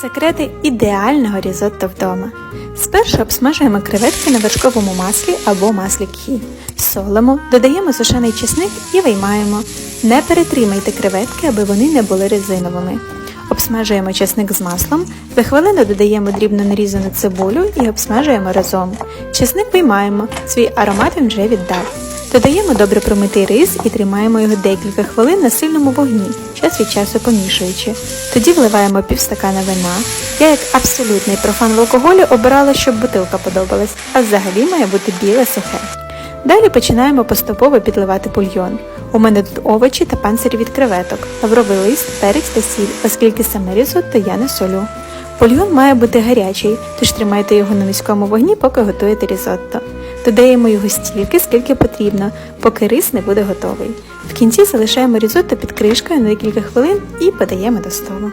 Секрети ідеального різотто вдома. Спершу обсмажуємо креветки на вершковому маслі або маслі кхі. Солимо, додаємо сушений чесник і виймаємо. Не перетримайте креветки, аби вони не були резиновими. Обсмажуємо чесник з маслом, за хвилину додаємо дрібно нарізану цибулю і обсмажуємо разом. Чесник виймаємо, свій аромат він вже віддав. Додаємо добре промитий рис і тримаємо його декілька хвилин на сильному вогні, час від часу помішуючи. Тоді вливаємо півстакана вина. Я як абсолютний профан в алкоголі обирала, щоб бутилка подобалась, а взагалі має бути біле сухе. Далі починаємо поступово підливати бульйон. У мене тут овочі та панцирі від креветок, лавровий лист, перець та сіль, оскільки саме різотто я не солю. Бульйон має бути гарячий, тож тримайте його на низькому вогні, поки готуєте різотто. Додаємо його стільки, скільки потрібно, поки рис не буде готовий. В кінці залишаємо різотто під кришкою на декілька хвилин і подаємо до столу.